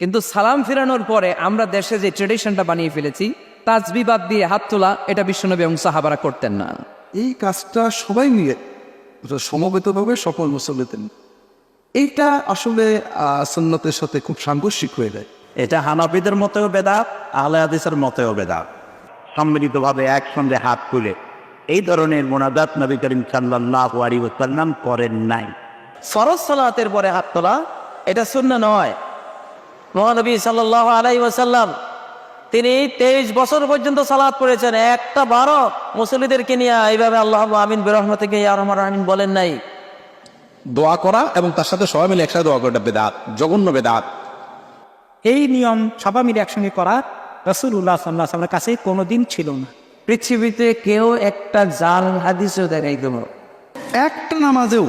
কিন্তু সালাম ফিরানোর পরে আমরা দেশে যে ট্রেডিশনটা বানিয়ে ফেলেছি তাজবি বাদ দিয়ে হাত তোলা এটা বিশ্বনবী এবং সাহাবারা করতেন না। এই কাজটা সবাই মিলে সমবেতভাবে সকল মুসল্লিতেন এইটা আসলে আহ, সুন্নতের সাথে খুব সাংঘর্ষিক হয়ে যায়। এটা হানাফিদের মতেও বেদাত আহলে হাদিসের মতেও বেদাত। সম্মিলিতভাবে একসঙ্গে হাত তুলে এই ধরনের মোনাজাত নবী করিম সাল্লাহ আলী ওসাল্লাম করেন নাই। ফরজ সালাতের পরে হাত তোলা এটা শূন্য নয়। মহানবী সাল্লাহ আলাই ওসাল্লাম তিনি তেইশ বছর পর্যন্ত সালাত পড়েছেন। একটা বারো মুসল্লিদেরকে নিয়ে এইভাবে আল্লাহ আমিন বেরহমত থেকে রহমান আমিন বলেন নাই। দোয়া করা এবং তার সাথে সবাই মিলে একসাথে দোয়া করাটা বেদাত জঘন্য বেদাত। এই নিয়ম সবাই মিলে একসঙ্গে করা রসুল্লাহ সাল্লাহ সাল্লামের কাছে কোনোদিন ছিল না। পৃথিবীতে কেউ একটা জাল হাদিসও দেখাই দেবো একটা নামাজেও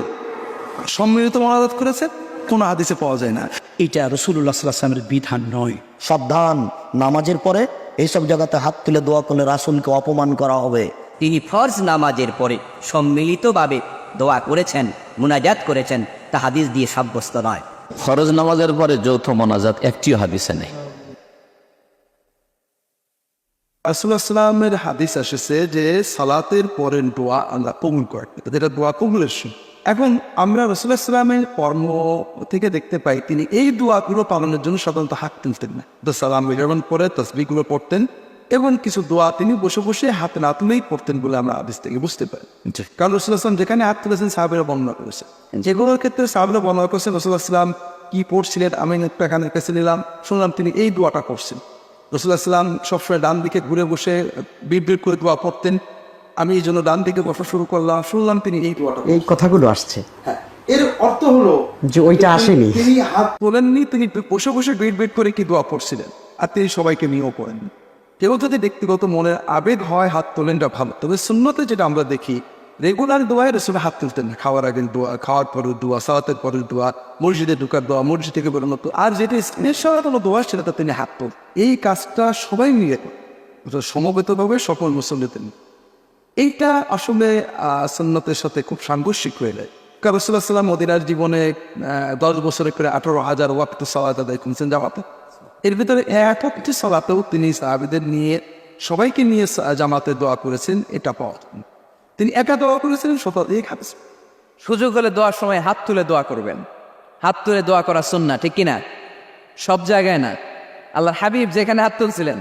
সম্মিলিত মনাজাত করেছে কোনো হাদিসে পাওয়া যায় না। এটা রসুল্লাহ সাল্লামের বিধান নয়। সাবধান নামাজের পরে এইসব জায়গাতে হাত তুলে দোয়া করলে রাসুলকে অপমান করা হবে। তিনি ফরজ নামাজের পরে সম্মিলিতভাবে দোয়া করেছেন মুনাজাত করেছেন তা হাদিস দিয়ে সাব্যস্ত নয়। ফরজ নামাজের পরে যৌথ মনাজাত একটিও হাদিসে নেই। রাসুলামের হাদিস এসেছে যে সালাতের পরের দোয়া আল্লাহ কবুল করেন যেটা দোয়া কবুলের এখন আমরা রসুল্লাহ সাল্লামের কর্ম থেকে দেখতে পাই তিনি এই দোয়াগুলো পালনের জন্য সাধারণত হাত তুলতেন না। তো সালাম করে তসবিগুলো পড়তেন এবং কিছু দোয়া তিনি বসে বসে হাত না তুলেই পড়তেন বলে আমরা আদেশ থেকে বুঝতে পারি। কারণ রসুল্লাহ সাল্লাম যেখানে হাত তুলেছেন সাহাবেরা বর্ণনা করেছেন। যেগুলোর ক্ষেত্রে সাহাবেরা বর্ণনা করেছেন রসুল্লাহ সাল্লাম কি পড়ছিলেন আমি একটা কাছে নিলাম। শুনলাম তিনি এই দোয়াটা করছেন রসুল্লাহ সাল্লাম সবসময় ডান দিকে ঘুরে বসে বিড় করে দোয়া পড়তেন। আমি এই জন্য ডান দিকে বসা শুরু করলাম শুনলাম তিনি এই দোয়াটা এই কথাগুলো আসছে। হ্যাঁ, এর অর্থ হলো যে ওইটা আসেনি। তিনি হাত তোলেননি তিনি বসে বসে বিড় বিড় করে কি দোয়া পড়ছিলেন আর তিনি সবাইকে নিয়েও পড়েন কেউ যদি ব্যক্তিগত মনের আবেগ হয় হাত তোলেনটা ভালো। তবে শূন্যতে যেটা আমরা দেখি রেগুলার দোয়ায় রসুল হাত তুলতেন না। খাওয়ার আগের দোয়া খাওয়ার পরের দোয়া সালাতের পরের দোয়া মসজিদে ঢুকার দোয়া মসজিদ থেকে বেরোনো তো আর যেটা স্ক্রিনের সারানো দোয়া সেটা তিনি হাত তোল এই কাজটা সবাই মিলে করে। সমবেতভাবে সকল মুসল্লিতেন এইটা আসলে আহ, সুন্নতের সাথে খুব সাংঘর্ষিক হয়ে যায়। কারণ রসুল্লাহ সাল্লাম মদিনার জীবনে দশ বছরে করে আঠারো হাজার ওয়াক্ত সালাত আদায় করেছেন জামাতে। এর ভিতরে এক একটি সালাতেও তিনি সাহাবিদের নিয়ে সবাইকে নিয়ে জামাতে দোয়া করেছেন এটা পাওয়া তিনি একা দোয়া করেছেন শতাধিক হাদিস। সুযোগ হলে দোয়ার সময় হাত তুলে দোয়া করবেন। হাত তুলে দোয়া করা সুন্না ঠিক কিনা? সব জায়গায় না। আল্লাহর হাবিব যেখানে হাত তুলছিলেন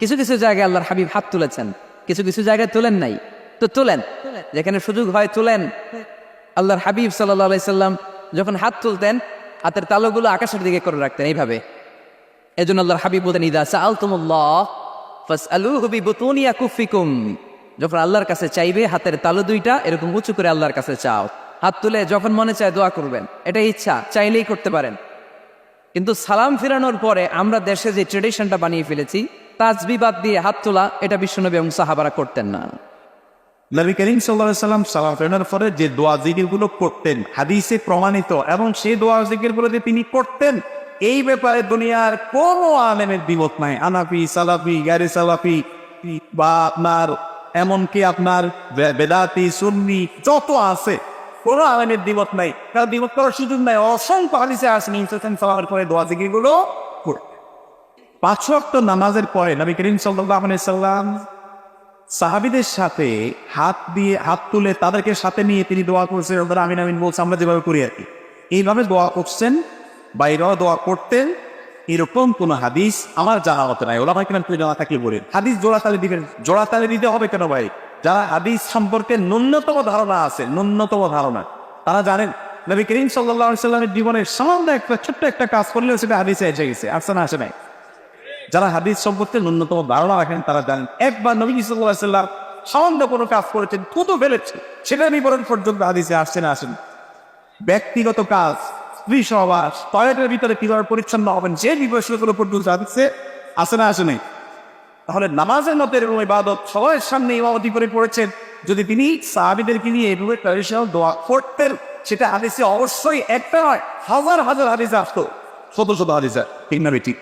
কিছু কিছু জায়গায় আল্লাহর হাবিব হাত তুলেছেন। কিছু কিছু জায়গায় তোলেন নাই। তো তোলেন, যেখানে সুযোগ হয় তোলেন। আল্লাহর হাবিব সাল্লাহ সাল্লাম যখন হাত তুলতেন, হাতের তালুগুলো আকাশের দিকে করে রাখতেন এইভাবে। এই জন্য আল্লাহর হাবিব বলতেন, ইদা বিবুতুনিয়া কুফিকুম যখন আল্লাহর কাছে চাইবে, হাতের তালু দুইটা এরকম উঁচু করে আল্লাহর কাছে চাও। হাত তুলে যখন মনে চায় দোয়া করবেন এটা ইচ্ছা, চাইলেই করতে পারেন। কিন্তু সালাম ফিরানোর পরে আমরা দেশে যে ট্রেডিশনটা বানিয়ে ফেলেছি তাজবি বাদ দিয়ে হাত তোলা, এটা বিশ্বনবী এবং সাহাবারা করতেন না। নবী করিম সাল্লাম সালাম ফেরানোর পরে যে দোয়া জিকিরগুলো করতেন, হাদিসে প্রমাণিত এবং সেই দোয়া জিকিরগুলো যে তিনি করতেন, এই ব্যাপারে দুনিয়ার কোনো আলেমের বিমত নাই। আনাফি, সালাফি, গ্যারি সালাফি, বা আপনার, এমনকি আপনার বেদাতি, সুন্নি, যত আছে, কোনো আলেমের দ্বিমত নাই। কারণ দ্বিমত করার সুযোগ নাই। অসংখ্য হাদিসে আসেন সালামের পরে দোয়া জিকিরগুলো করতেন। পাঁচ ওয়াক্ত নামাজের পরে নবী করিম সাল্লাম সাহাবিদের সাথে হাত দিয়ে হাত তুলে তাদেরকে সাথে নিয়ে তিনি দোয়া করছেন আমিন আমিন বলছে আমরা যেভাবে করি আর কি। এইভাবে দোয়া করছেন, বাইরেও দোয়া করতেন, এরকম কোন হাদিস আমার জানা হতো নাই। ওলা ভাই কেন তুই জানা থাকলে বলেন। হাদিস জোড়া তালে দিবেন জোড়া তালে দিতে হবে কেন ভাই? যারা হাদিস সম্পর্কে ন্যূনতম ধারণা আছে, ন্যূনতম ধারণা, তারা জানেন, নবী করিম সাল্লাহ সাল্লামের জীবনের সামান্য একটা, ছোট্ট একটা কাজ করলেও সেটা হাদিসে এসে গেছে, আসে না, আসে নাই। যারা হাদিস সম্পর্কে ন্যূনতম ধারণা রাখেন, তারা জানেন, একবার নবী সাল্লাহ সাল্লাম সামান্য কোনো কাজ করেছেন, থুতো ফেলেছে সেটা বিবরণ পর্যন্ত হাদিসে আসছে না, আসেন। ব্যক্তিগত কাজ, স্ত্রী সহবাস টয়লেটের ভিতরে কীভাবে পরিচ্ছন্ন হবেন, যে বিষয়গুলো পর্যন্ত হাদিসে আসে না, আসে নাই। তাহলে নামাজের মতো এরকম ইবাদত সবার সামনে ইমামতি করে পড়েছেন, যদি তিনি সাহাবিদেরকে নিয়ে এভাবে ট্রেডিশনাল দোয়া করতেন, সেটা হাদিসে অবশ্যই একটা নয়, হাজার হাজার হাদিসে আসতো। শত শত হাদিসে, ঠিক না, বেঠিক?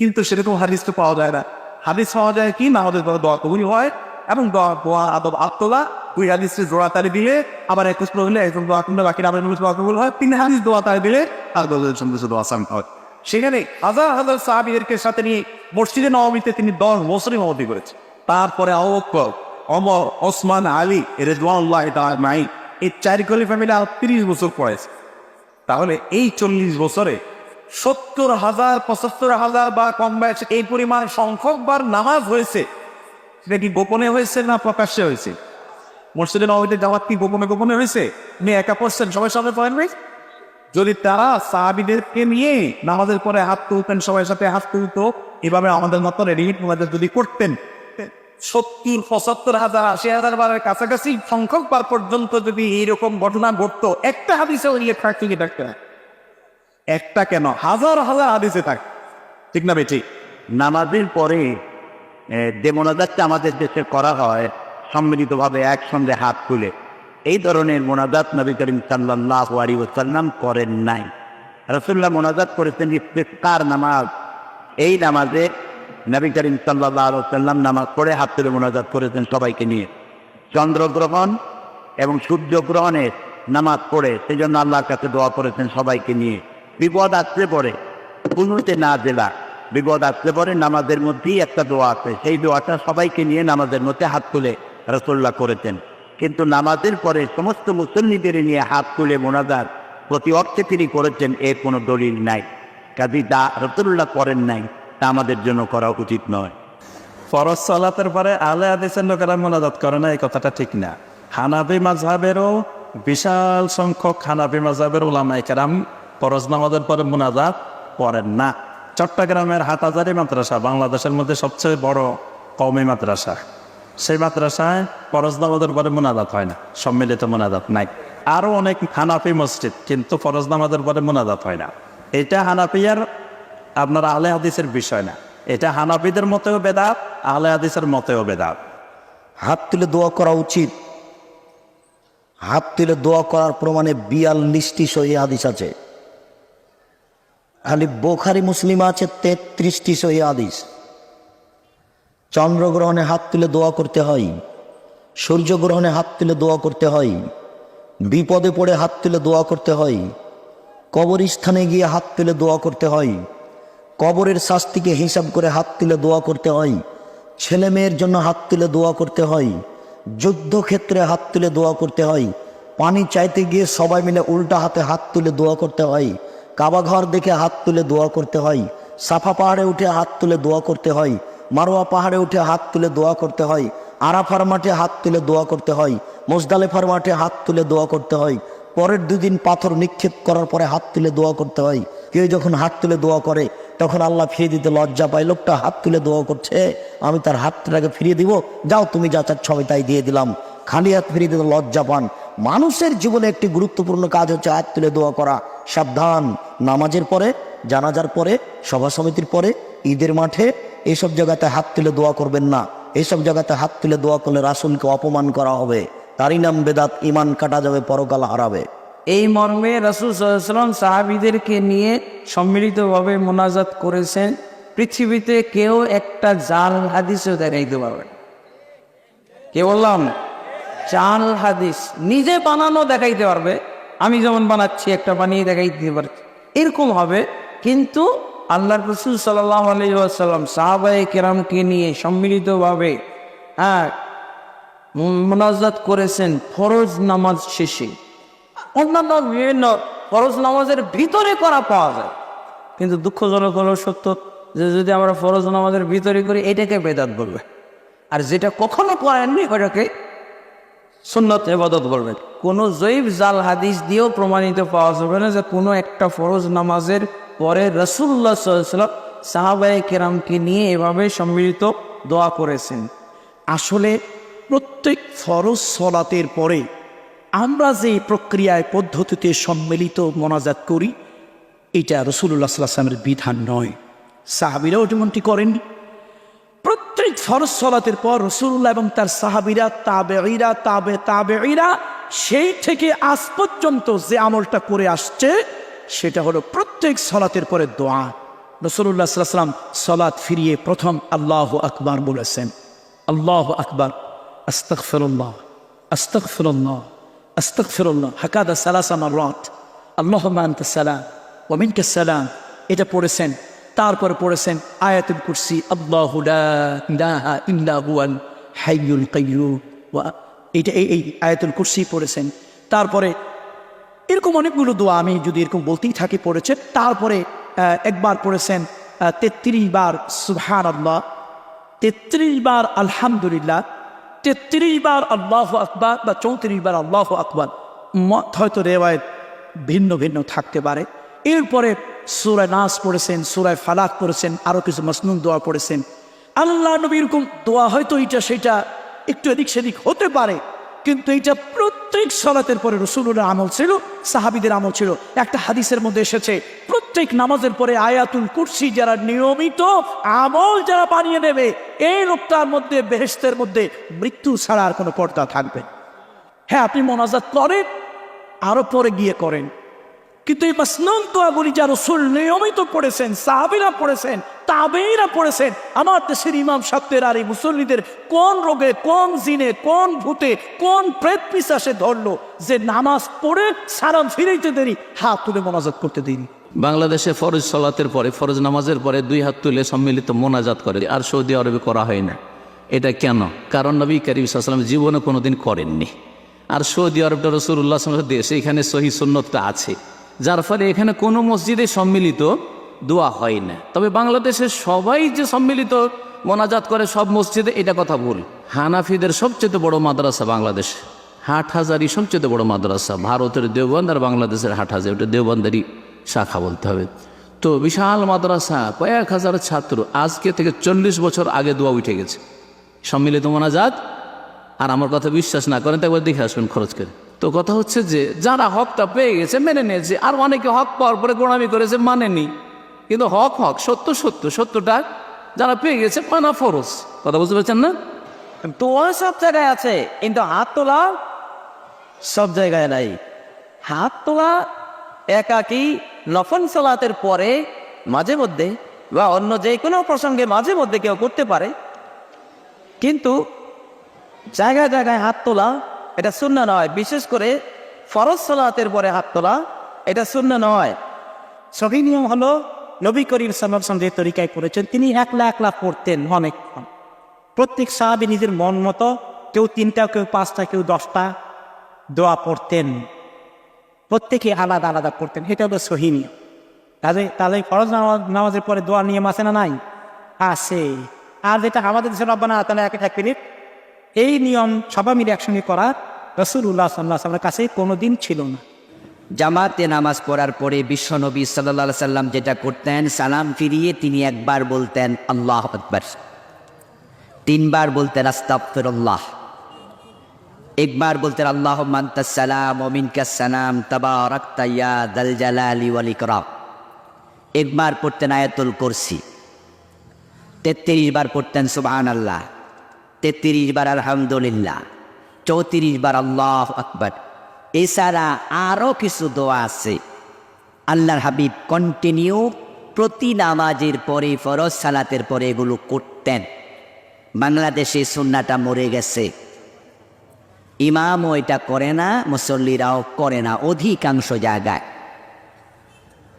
কিন্তু সেরকম হাদিস তো পাওয়া যায় না। হাদিস পাওয়া যায় কি? না আমাদের দোয়া কবুল হয় এবং দোয়া আদব আত্মলা। দুই হাদিসে জোড়া তালি দিলে আবার একুশ হলে একজন দোয়া করলে বাকি আবার দোয়া কবুল হয়। তিন হাদিস দোয়া তালি দিলে আর দোয়া সন্দেশ দোয়া সাম হয়। সেখানে হাজার হাজার সাহাবিদেরকে সাথে নিয়ে মসজিদে নবমীতে তিনি দশ বছরই মমতি করেছেন। তারপরে আবক্কর অমর ওসমান, আলী রেদওয়ানুল্লাহ মাই এই চারি খলিফা মিলে আরও তিরিশ বছর পড়েছে। তাহলে এই চল্লিশ বছরে সত্তর হাজার, পঁচাত্তর হাজার বা কম বয়সে এই পরিমাণ সংখ্যকবার নামাজ হয়েছে। সেটা কি গোপনে হয়েছে না প্রকাশ্যে হয়েছে? মসজিদে নবীতে জামাত কি গোপনে গোপনে হয়েছে? আপনি একা পড়ছেন, সবাই সামনে পড়েন ভাই যদি তারা সাহাবিদেরকে নিয়ে নামাজের পরে হাত তুলতেন সবাই সাথে হাত তুলতো, এভাবে আমাদের মতো রেডি মোবাইল যদি করতেন, সত্তর, পঁচাত্তর হাজার, আশি হাজার বারের কাছাকাছি সংখ্যক বার পর্যন্ত যদি এইরকম ঘটনা ঘটতো, একটা হাদিসে ওই থাকতে না? একটা কেন? হাজার হাজার হাদিসে থাক। ঠিক না বেঠি নামাজের পরে যে মোনাজাতটা আমাদের দেশে করা হয়, সম্মিলিতভাবে একসঙ্গে হাত তুলে। এই ধরনের মোনাজাত নবী করিম সাল্লাহ আলী ওসাল্লাম করেন নাই। রসুল্লাহ মোনাজাত করেছেন ইফতেকার নামাজ। এই নামাজে নবী করিম সাল্লাহ সাল্লাম নামাজ পড়ে হাত তুলে মোনাজাত করেছেন সবাইকে নিয়ে। চন্দ্রগ্রহণ এবং সূর্যগ্রহণের নামাজ পড়ে সেই জন্য আল্লাহর কাছে দোয়া করেছেন সবাইকে নিয়ে। বিপদ আসলে পরে। কুনুতে না জেলা বিপদ আসলে পরে নামাজের মধ্যেই একটা দোয়া আছে। সেই দোয়াটা সবাইকে নিয়ে নামাজের মধ্যে হাত তুলে রসোল্লা করেছেন। কিন্তু নামাজের পরে সমস্ত মুসল্লিদের নিয়ে হাত তুলে মোনাজার প্রতি অর্থে তিনি করেছেন, এর কোনো দলিল নাই। কাজী দা রসুল্লাহ করেন নাই, তা আমাদের জন্য করা উচিত নয়। ফরজ সালাতের পরে আলে আদেশের লোকেরা মোনাজাত করে না, এই কথাটা ঠিক না। হানাবি মাঝহাবেরও বিশাল সংখ্যক হানাবি মাঝহাবের ওলামাই ফরজ নামাজের পরে মোনাজাত পড়েন না। চট্টগ্রামের হাটহাজারি মাদ্রাসা বাংলাদেশের মধ্যে সবচেয়ে বড় কওমি মাদ্রাসা। সেই মাদ্রাসায় ফরজ নামাজের পরে মোনাজাত হয় না, সম্মিলিত মোনাজাত নাই। আরও অনেক হানাফি মসজিদ কিন্তু ফরজ নামাজের পরে মোনাজাত হয় না। এটা হানাফিয়ার আপনার আলে হাদিসের বিষয় না। এটা হানাফিদের মতেও বেদাত আলে হাদিসের মতেও বেদাত। হাত তুলে দোয়া করা উচিত। হাত তুলে দোয়া করার প্রমাণে বিয়াল্লিশটি সহি হাদিস আছে। খালি বোখারি মুসলিম আছে তেত্রিশটি সহি আদিস চন্দ্রগ্রহণে হাত তুলে দোয়া করতে হয়, সূর্যগ্রহণে হাত তুলে দোয়া করতে হয়, বিপদে পড়ে হাত তুলে দোয়া করতে হয়, কবরস্থানে গিয়ে হাত তুলে দোয়া করতে হয়, কবরের শাস্তিকে হিসাব করে হাত তুলে দোয়া করতে হয়, ছেলে মেয়ের জন্য হাত তুলে দোয়া করতে হয়, যুদ্ধক্ষেত্রে হাত তুলে দোয়া করতে হয়, পানি চাইতে গিয়ে সবাই মিলে উল্টা হাতে হাত তুলে দোয়া করতে হয় কাবা ঘর দেখে হাত তুলে দোয়া করতে হয়। সাফা পাহাড়ে উঠে হাত তুলে দোয়া করতে হয়। মারোয়া পাহাড়ে উঠে হাত তুলে দোয়া করতে হয়। আরাফার মাঠে হাত তুলে দোয়া করতে হয়। মোজদালেফার মাঠে হাত তুলে দোয়া করতে হয়। পরের দুদিন পাথর নিক্ষেপ করার পরে হাত তুলে দোয়া করতে হয়। কেউ যখন হাত তুলে দোয়া করে, তখন আল্লাহ ফিরিয়ে দিতে লজ্জা পায়, লোকটা হাত তুলে দোয়া করছে, আমি তার হাতটাকে ফিরিয়ে দিব, যাও তুমি যা চাচ্ছ, আমি তাই দিয়ে দিলাম। খালি হাত ফিরিয়ে দিতে লজ্জা পান। মানুষের জীবনে একটি গুরুত্বপূর্ণ কাজ হচ্ছে হাত তুলে দোয়া করা। সাবধান নামাজের পরে, জানাজার পরে সভা সমিতির পরে, ঈদের মাঠে এইসব জায়গাতে হাত তুলে দোয়া করবেন না। এইসব জায়গাতে হাত তুলে দোয়া করলে রাসুলকে অপমান করা হবে। তারই নাম বেদাত ইমান কাটা যাবে, পরকাল হারাবে। এই মর্মে রাসুল সাল্লাম সাহাবিদেরকে নিয়ে সম্মিলিতভাবে মোনাজাত করেছেন। পৃথিবীতে কেউ একটা জাল হাদিসও দেখাইতে পারবে কে বললাম, জাল হাদিস নিজে বানানো দেখাইতে পারবে আমি যেমন বানাচ্ছি, একটা বানিয়ে দেখাই দিতে পারছি। এরকম হবে, কিন্তু আল্লাহ রসুল সাল্লাহ আলাইসাল্লাম সাহাবাই কেরামকে নিয়ে সম্মিলিতভাবে হ্যাঁ মোনাজাত করেছেন ফরজ নামাজ শেষে। অন্যান্য বিভিন্ন ফরজ নামাজের ভিতরে করা পাওয়া যায়। কিন্তু দুঃখজনক হলো, সত্য, যে যদি আমরা ফরজ নামাজের ভিতরে করি, এটাকে বেদাত বলবে। আর যেটা কখনো করেননি, ওটাকে সুন্নত এবাদত বলবেন কোনো জৈব জাল হাদিস দিয়েও প্রমাণিত পাওয়া যাবে না যে কোনো একটা ফরজ নামাজের পরে রসুল্লাহ সাল্লাম সাহাবাই কেরামকে নিয়ে এভাবে সম্মিলিত দোয়া করেছেন। আসলে প্রত্যেক ফরজ সলাতের পরে আমরা যে প্রক্রিয়ায়, পদ্ধতিতে সম্মিলিত মোনাজাত করি, এটা রসুল্লাহ সাল্লামের বিধান নয়। সাহাবিরাও যেমনটি করেননি প্রত্যেক ফরজ সলাতের পর রসুল্লাহ এবং তার সাহাবিরা তাবে ইরা তাবে তাবে ইরা সেই থেকে আজ পর্যন্ত যে আমলটা করে আসছে, সেটা হলো প্রত্যেক সলাতের পরে দোয়া। রসুল্লাহ সাল্লাম সলাৎ ফিরিয়ে প্রথম আল্লাহ আকবর বলেছেন। আল্লাহ আকবর। আস্তক ফেরুল্লাহ আস্তক ফেরুল্লাহ আস্তক ফেরুল্লাহ হাকাদা সালাসামার রথ আল্লাহ মান সালাম। ওমিনকে সালাম। এটা পড়েছেন তারপরে পড়েছেন আয়াতুল কুরসি, আল্লাহু লা ইলাহা ইল্লা হুয়াল হাইয়ুল কাইয়্যুম ওয়া- এইটা এই এই আয়াতুল কুরসি পড়েছেন। তারপরে এরকম অনেকগুলো দোয়া আমি যদি এরকম বলতেই থাকি পড়েছেন। তারপরে একবার পড়েছেন তেত্রিশ বার সুবহান আল্লাহ তেত্রিশ বার আলহামদুলিল্লাহ, তেত্রিশ বার আল্লাহ আকবর বা চৌত্রিশ বার আল্লাহ আকবার। হয়তো রেওয়ায়ত ভিন্ন ভিন্ন থাকতে পারে। এরপরে সুরায় নাস পড়েছেন সুরায় ফালাক পড়েছেন আরও কিছু মসনুন দোয়া পড়েছেন। আল্লাহ নবী এরকম দোয়া হয়তো এটা সেটা একটু এদিক সেদিক হতে পারে, কিন্তু এইটা প্রত্যেক সলাতের পরে রসুলের আমল ছিল, সাহাবিদের আমল ছিল। একটা হাদিসের মধ্যে এসেছে, প্রত্যেক নামাজের পরে আয়াতুল কুরসি যারা নিয়মিত আমল যারা বানিয়ে নেবে, এই লোকটার মধ্যে বেহেস্তের মধ্যে মৃত্যু ছাড়া আর কোনো পর্দা থাকবে। হ্যাঁ আপনি মোনাজাত করেন, আরও পরে গিয়ে করেন। কিন্তু এই মাসনুন দোয়াগুলি যা রসুল নিয়মিত পড়েছেন, সাহাবিরা পড়েছেন তাবেইরা পড়েছেন, আমার দেশের ইমাম সাহেবদের আর এই মুসল্লিদের কোন রোগে, কোন জিনে, কোন ভূতে, কোন প্রেত পিসাসে ধরলো যে নামাজ পড়ে সারাম ফিরাইতে দেরি, হাত তুলে মোনাজাত করতে দিন বাংলাদেশে ফরজ সলাতের পরে, ফরজ নামাজের পরে দুই হাত তুলে সম্মিলিত মোনাজাত করে আর সৌদি আরবে করা হয় না। এটা কেন? কারণ নবী করিম সাল্লাম জীবনে কোনোদিন করেননি। আর সৌদি আরবটা রসুল্লাহ দেশ এখানে সহি সুন্নতটা আছে। যার ফলে এখানে কোনো মসজিদে সম্মিলিত দোয়া হয় না। তবে বাংলাদেশে সবাই যে সম্মিলিত মোনাজাত করে সব মসজিদে, এটা কথা ভুল। হানাফিদের সবচেয়ে বড় মাদ্রাসা বাংলাদেশ। হাট হাজারি সবচেয়ে বড় মাদ্রাসা। ভারতের দেওবন্দ আর বাংলাদেশের হাট হাজার ওটা দেওবন্দারি শাখা বলতে হবে। তো বিশাল মাদ্রাসা, কয়েক হাজার ছাত্র। আজকে থেকে চল্লিশ বছর আগে দোয়া উঠে গেছে। সম্মিলিত মোনাজাত? আর আমার কথা বিশ্বাস না করেন, তো একবার দেখে আসবেন খরচ করে। তো কথা হচ্ছে যে, যারা হকটা পেয়ে গেছে, মেনে নিয়েছে। আর অনেকে হক পাওয়ার পরে গোড়ামি করেছে, মানেনি। কিন্তু হক হক, সত্য সত্য, সত্যটা যারা পেয়ে গেছে, মানা ফরজ। কথা বুঝতে পারছেন না? দোয়া সব জায়গায় আছে, কিন্তু হাত তোলা সব জায়গায় নাই। হাত তোলা একাকি নফল সালাতের পরে মাঝে মধ্যে বা অন্য যে কোনো প্রসঙ্গে মাঝে মধ্যে কেউ করতে পারে। কিন্তু জায়গায় জায়গায় হাত তোলা এটা শূন্য নয়। বিশেষ করে ফরজ সালাতের পরে হাত তোলা, এটা শূন্য নয়। সহি নিয়ম হলো, নবী করিম সাল্লাম যে তরিকায় করেছেন তিনি একলা একলা পড়তেন অনেকক্ষণ। প্রত্যেক সাহাবি নিজের মন মতো, কেউ তিনটা, কেউ পাঁচটা, কেউ দশটা দোয়া পড়তেন। প্রত্যেকে আলাদা আলাদা পড়তেন, এটা হলো সহি নিয়ম। তাহলে তাহলে ফরজ নামাজ, নামাজের পরে দোয়ার নিয়ম আছে না নাই? আছে। আর যেটা আমাদের দেশের রব্বানা, তাহলে এক এক মিনিট এই নিয়ম সবাই মিলে একসঙ্গে করা রসুল্লাহ সাল্লাহ সাল্লামের কাছে কোনোদিন ছিল না। জামাতে নামাজ পড়ার পরে বিশ্বনবী সাল্লা সাল্লাম যেটা করতেন, সালাম ফিরিয়ে তিনি একবার বলতেন, আল্লাহ আকবর। তিনবার বলতেন আস্তাফিরুল্লাহ একবার বলতেন আল্লাহ মান্তাসালাম ওমিনকাসালাম তাবারাক তাইয়া দাল জালালি ওয়াল ইকরাম। একবার পড়তেন আয়াতুল কুরসি। তেত্রিশ বার পড়তেন সুবহান আল্লাহ তেত্রিশ বার আলহামদুলিল্লাহ, চৌত্রিশ বার আল্লাহ আকবর। এছাড়া আরও কিছু দোয়া আছে। আল্লাহর হাবিব কন্টিনিউ প্রতি নামাজের পরে, ফরজ সালাতের পরে এগুলো করতেন। বাংলাদেশে সুন্নাটা মরে গেছে। ইমামও এটা করে না, মুসল্লিরাও করে না, অধিকাংশ জায়গায়।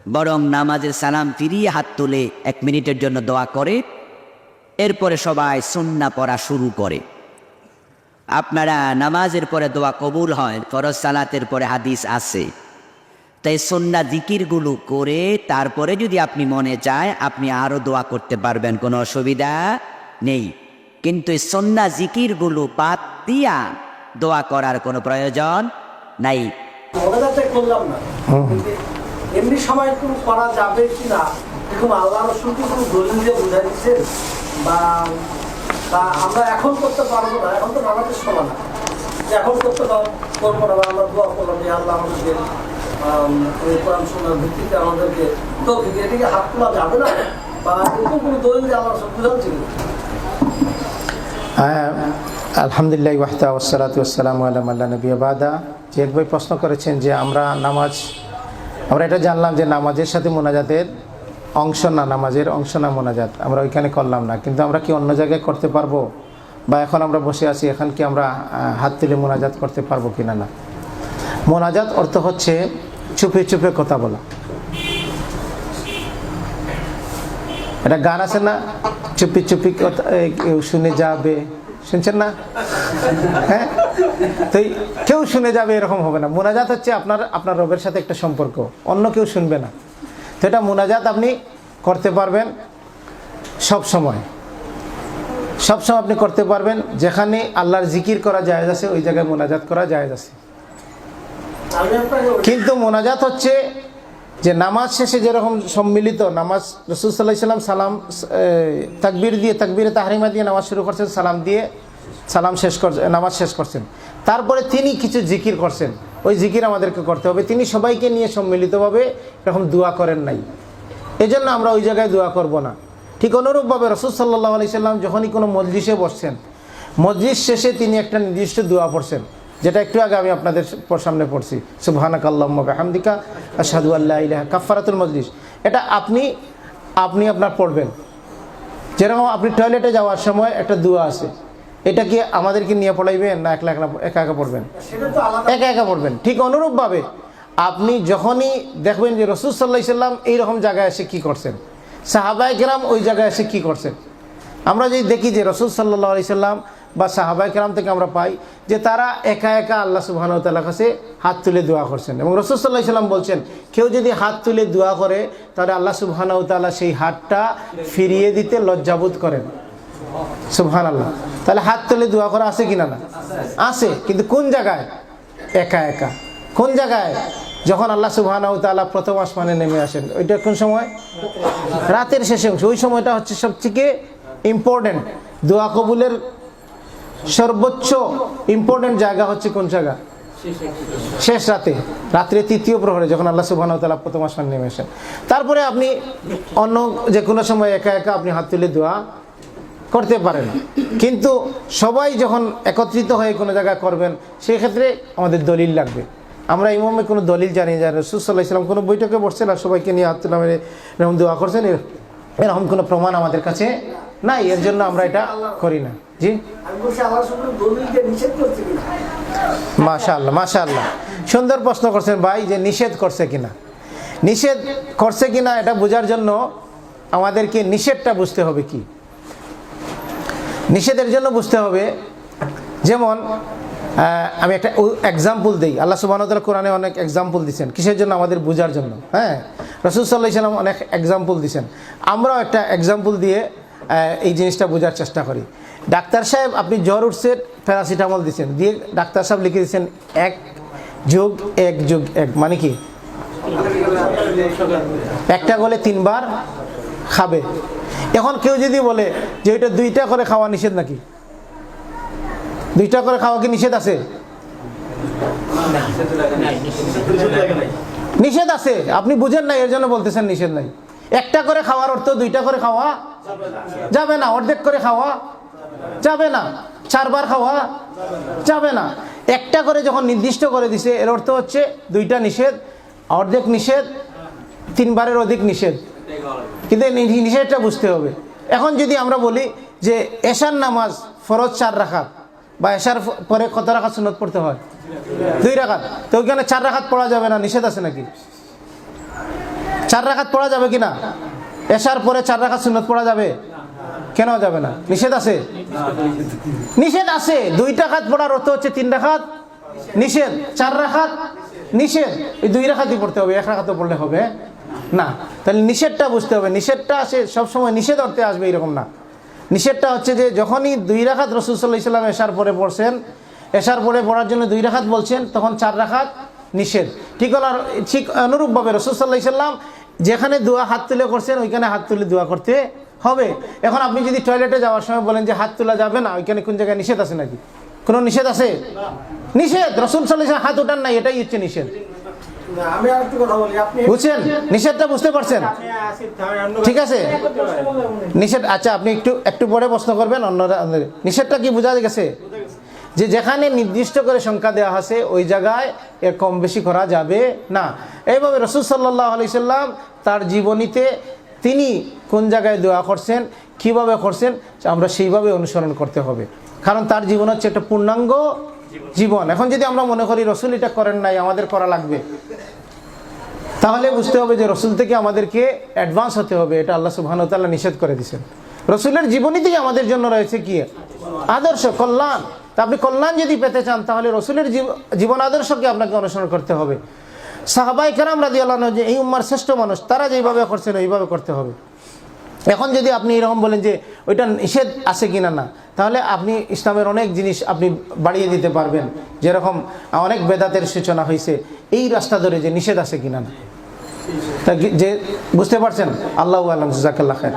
বরং নামাজের সালাম ফিরিয়ে হাত তুলে এক মিনিটের জন্য দোয়া করে এরপরে সবাই সুন্না পড়া শুরু করে। আপনারা নামাজের পরে দোয়া কবুল হয় ফরজ সালাতের পরে হাদিস আছে। তাই সন্না জিকিরগুলো করে তারপরে যদি আপনি মনে চায় আপনি আরও দোয়া করতে পারবেন কোনো অসুবিধা নেই। কিন্তু এই সন্না জিকিরগুলো বাদ দিয়া দোয়া করার কোনো প্রয়োজন নাই। করলাম না। এমনি সময় করা যাবে কি না? এরকম আল্লাহ কোনো দলিল দিয়ে বোঝাই দিচ্ছেন বা আমরা এখন করতে পারব না, এখন তো না। এখন করতে না আমরা দোয়া করলাম যে আল্লাহ কোরআন শোনার ভিত্তিতে আমাদেরকে তো এদিকে হাত তোলা যাবে না। বা এরকম কোনো দলিল আল্লাহ রসুল বুঝাচ্ছিল আলহামদুলিল্লাহ, ওয়াহদা ওসালাত ওসালাম আল্লাহ আল্লাহ নবী বাদা। যে এক ভাই প্রশ্ন করেছেন যে আমরা নামাজ আমরা এটা জানলাম যে নামাজের সাথে মোনাজাতের অংশ না, নামাজের অংশ না, মোনাজাত। আমরা ওইখানে করলাম না। কিন্তু আমরা কি অন্য জায়গায় করতে পারব? বা এখন আমরা বসে আছি, এখন কি আমরা হাত তুলে মোনাজাত করতে পারব কিনা না? মোনাজাত অর্থ হচ্ছে চুপে চুপে কথা বলা। এটা গান আছে না? চুপি চুপি কথা শুনে যাবে। শুনছেন না? হ্যাঁ? তো কেউ শুনে যাবে এরকম হবে না। মোনাজাত হচ্ছে আপনার আপনার রবের সাথে একটা সম্পর্ক। অন্য কেউ শুনবে না। এটা মোনাজাত আপনি করতে পারবেন সব সময়। সবসময় আপনি করতে পারবেন, যেখানে আল্লাহর জিকির করা যায় আছে, ওই জায়গায় মোনাজাত করা যায় আছে। কিন্তু মোনাজাত হচ্ছে যে নামাজ শেষে যেরকম সম্মিলিত নামাজ, রসুল সাল্লাহ সাল্লাম সালাম তাকবীর দিয়ে, তাকবীরে তাহরিমা দিয়ে নামাজ শুরু করছেন, সালাম দিয়ে সালাম শেষ কর নামাজ শেষ করছেন। তারপরে তিনি কিছু জিকির করছেন। ওই জিকির আমাদেরকে করতে হবে। তিনি সবাইকে নিয়ে সম্মিলিতভাবে এরকম দোয়া করেন নাই। এই জন্য আমরা ওই জায়গায় দোয়া করব না। ঠিক অনুরূপভাবে রসুল সাল্লাহ আলি সাল্লাম যখনই কোনো মজলিসে বসছেন, মজলিস শেষে তিনি একটা নির্দিষ্ট দোয়া পড়ছেন, যেটা একটু আগে আমি আপনাদের সামনে পড়ছি। সুবহানাক আল্লাহুম্মা বিহামদিকা, আশহাদু আল্লা ইলাহা, কাফফারাতুল মজলিস। এটা আপনি আপনি আপনার পড়বেন। যেরকম আপনি টয়লেটে যাওয়ার সময় একটা দোয়া আছে। এটা কি আমাদেরকে নিয়ে পড়াইবেন না একলা একলা একা একা পড়বেন? একা একা পড়বেন। ঠিক অনুরূপভাবে আপনি যখনই দেখবেন যে রসুল সাল্লাহ সাল্লাম এইরকম জায়গায় এসে কি করছেন? সাহাবাই কেরাম ওই জায়গায় এসে কি করছেন? আমরা যদি দেখি যে রসুল সাল্লাহ আলি সাল্লাম বা সাহাবাই কেরাম থেকে আমরা পাই যে তারা একা একা আল্লাহ সুবাহান তাল্লাহ কাছে হাত তুলে দোয়া করছেন। এবং রসুল সাল্লাহ সাল্লাম বলছেন কেউ যদি হাত তুলে দোয়া করে তাহলে আল্লাহ সুবাহান তাল্লাহ সেই হাতটা ফিরিয়ে দিতে লজ্জাবোধ করেন। সুবহান আল্লাহ তাহলে হাত তুলে দোয়া করা আছে কিনা না? আছে, কিন্তু কোন জায়গায়? একা একা। কোন জায়গায়? যখন আল্লাহ তাআলা প্রথম আসমানে নেমে আসেন, ওইটা কোন সময়? রাতের শেষে অংশ। ওই সময়টা হচ্ছে সবথেকে ইম্পর্টেন্ট দোয়া কবুলের সর্বোচ্চ ইম্পর্টেন্ট জায়গা হচ্ছে কোন জায়গা? শেষ রাতে। রাত্রে তৃতীয় প্রহরে যখন আল্লাহ সুবাহ তালা প্রথম আসমান নেমে আসেন। তারপরে আপনি অন্য যে কোনো সময় একা একা আপনি হাত তুলে দোয়া করতে পারেন কিন্তু সবাই যখন একত্রিত হয়ে কোনো জায়গায় করবেন, সেই ক্ষেত্রে আমাদের দলিল লাগবে। আমরা ইমামে কোনো দলিল জানি যে রসুল্লাহ ইসলাম কোনো বৈঠকে বসছেন আর সবাইকে নিয়ে হাত তুলে মেরে এরকম দোয়া করছেন। এরকম কোনো প্রমাণ আমাদের কাছে নাই। এর জন্য আমরা এটা করি না। জি? মাশাআল্লাহ মাশাআল্লাহ। সুন্দর প্রশ্ন করছেন ভাই যে নিষেধ করছে কিনা। নিষেধ করছে কিনা এটা বোঝার জন্য আমাদেরকে নিষেধটা বুঝতে হবে কি? নিষেধের জন্য বুঝতে হবে। যেমন আমি একটা এক্সাম্পল দিই। আল্লাহ সুবাহতাল কোরআনে অনেক এক্সাম্পল দিচ্ছেন কিসের জন্য? আমাদের বোঝার জন্য। হ্যাঁ? রসুল সাল্লাহ সাল্লাম অনেক এক্সাম্পল দিচ্ছেন আমরাও একটা এক্সাম্পল দিয়ে এই জিনিসটা বোঝার চেষ্টা করি। ডাক্তার সাহেব, আপনি জ্বর উঠছে প্যারাসিটামল দিচ্ছেন দিয়ে ডাক্তার সাহেব লিখে দিচ্ছেন এক যোগ এক যোগ এক। মানে কি? একটা গলে তিনবার খাবে। এখন কেউ যদি বলে যে ওইটা দুইটা করে খাওয়া নিষেধ নাকি? দুইটা করে খাওয়া কি নিষেধ আছে? নিষেধ আছে। আপনি বুঝেন নাই, এর জন্য বলতেছেন নিষেধ নাই। একটা করে খাওয়ার অর্থ দুইটা করে খাওয়া যাবে না, অর্ধেক করে খাওয়া যাবে না, চারবার খাওয়া যাবে না। একটা করে যখন নির্দিষ্ট করে দিছে, এর অর্থ হচ্ছে দুইটা নিষেধ, অর্ধেক নিষেধ, তিনবারের অধিক নিষেধ। কিন্তু নিষেধটা বুঝতে হবে। এখন যদি আমরা বলি যে এশার নামাজ ফরজ চার রাখাত বা এশার পরে কত রাখাত সুন্নত পড়তে হয়? দুই রাখাত। তো ওইখানে চার রাখাত পড়া যাবে না, নিষেধ আছে নাকি? চার রাখাত পড়া যাবে কি না? এশার পরে চার রাখাত সুন্নত পড়া যাবে? কেন যাবে না? নিষেধ আছে? নিষেধ আছে। দুই রাখাত পড়ার অর্থ হচ্ছে তিন রাখাত। নিষেধ। চার রাখাত। নিষেধ। এই দুই রাখাতই পড়তে হবে, এক রাখাতও পড়লে হবে। না, তাহলে নিষেধটা বুঝতে হবে। নিষেধটা আসে, সবসময় নিষেধ অর্থে আসবে এরকম না। নিষেধটা হচ্ছে যে, যখনই দুই রাখাত রসুল সাল্লাহ ইসলাম এশার পরে পড়ছেন এসার পরে পড়ার জন্য দুই রাখাত বলছেন, তখন চার রাখাত নিষেধ। ঠিক হল ঠিক অনুরূপভাবে রসুল সাল্লাহ ইসলাম যেখানে দোয়া হাত তুলে করছেন, ওইখানে হাত তুলে দোয়া করতে হবে। এখন আপনি যদি টয়লেটে যাওয়ার সময় বলেন যে, হাত তোলা যাবে না, ওইখানে কোন জায়গায় নিষেধ আছে নাকি? কোনো নিষেধ আছে? নিষেধ! রসুল সাল্লাহ হাত ওঠান নাই, এটাই হচ্ছে নিষেধ। বুঝছেন? নিষেধটা বুঝতে পারছেন? ঠিক আছে? নিষেধ আচ্ছা আপনি একটু একটু পরে প্রশ্ন করবেন অন্যরা নিষেধটা কি বোঝা গেছে? যে যেখানে নির্দিষ্ট করে সংখ্যা দেওয়া আছে ওই জায়গায় এর কম বেশি করা যাবে না। এইভাবে রসুল সাল্লাহ সাল্লাম তার জীবনীতে তিনি কোন জায়গায় দোয়া করছেন কীভাবে করছেন আমরা সেইভাবে অনুসরণ করতে হবে। কারণ তার জীবন হচ্ছে একটা পূর্ণাঙ্গ জীবন। এখন যদি আমরা মনে করি রসুল এটা করেন নাই, আমাদের করা লাগবে। তাহলে বুঝতে হবে যে রসুল থেকে আমাদেরকে অ্যাডভান্স হতে হবে, এটা আল্লাহ সুবহানাহু ওয়া নিষেধ করে দিয়েছেন। রসুলের জীবনীতেই আমাদের জন্য রয়েছে কি? আদর্শ, কল্যাণ। তা আপনি কল্যাণ যদি পেতে চান, তাহলে রসুলের জীব- জীবন আদর্শকে আপনাকে অনুসরণ করতে হবে। সাহাবাই কেরাম রাজি আল্লাহ যে, এই উম্মার শ্রেষ্ঠ মানুষ, তারা যেভাবে করছেন, ওইভাবে করতে হবে। এখন যদি আপনি এরকম বলেন যে ওইটা নিষেধ আছে কিনা না, তাহলে আপনি ইসলামের অনেক জিনিস আপনি বাড়িয়ে দিতে পারবেন। যেরকম অনেক বেদাতের সূচনা হয়েছে এই রাস্তা ধরে যে নিষেধ আছে কিনা না? তা যে বুঝতে পারছেন? আল্লাহ আলম জাকাল্লা খান